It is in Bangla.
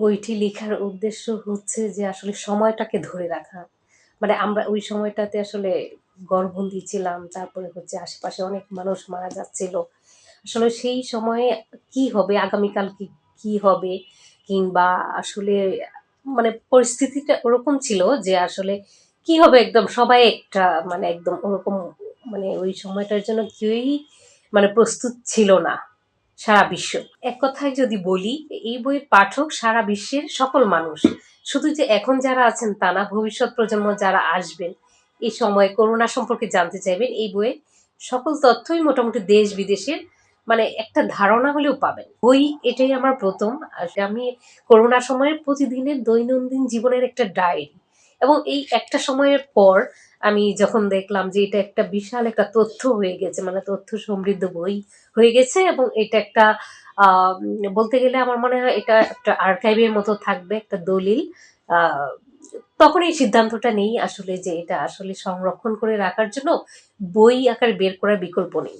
বইটি লেখার উদ্দেশ্য হচ্ছে যে আসলে সময়টাকে ধরে রাখা। মানে আমরা ওই সময়টাতে আসলে ঘরবন্দি ছিলাম। তারপরে হচ্ছে আশেপাশে অনেক মানুষ মারা যাচ্ছিল। আসলে সেই সময়ে কি হবে, আগামীকাল কি, কি হবে কিংবা আসলে মানে পরিস্থিতিটা ওরকম ছিল যে আসলে কি হবে একদম সবাই একটা মানে একদম ওরকম মানে ওই সময়টার জন্য কেউই মানে প্রস্তুত ছিল না। সারা বিশ্ব। এক কথায় যদি বলি এই বইয়ের পাঠক সারা বিশ্বের সকল মানুষ। শুধু যে এখন যারা আছেন তা না, ভবিষ্যৎ প্রজন্ম যারা আসবেন এই সময় করোনা সম্পর্কে জানতে চাইবেন এই বইয়ে সকল তথ্যই মোটামুটি দেশ বিদেশের মানে একটা ধারণা হলেও পাবেন। বই এটাই আমার প্রথম আমি করোনার সময়ে প্রতিদিনের দৈনন্দিন জীবনের একটা ডায়েরি এবং এই একটা সময়ের পর আমি যখন দেখলাম যে এটা একটা বিশাল একটা তথ্য হয়ে গেছে মানে তথ্য সমৃদ্ধ বই হয়ে গেছে এবং এটা একটা বলতে গেলে আমার মনে হয় এটা একটা আর্কাইভের মতো থাকবে, একটা দলিল। তখন এই সিদ্ধান্তটা নেই আসলে যে এটা আসলে সংরক্ষণ করে রাখার জন্য বই আকারে বের করার বিকল্প নেই।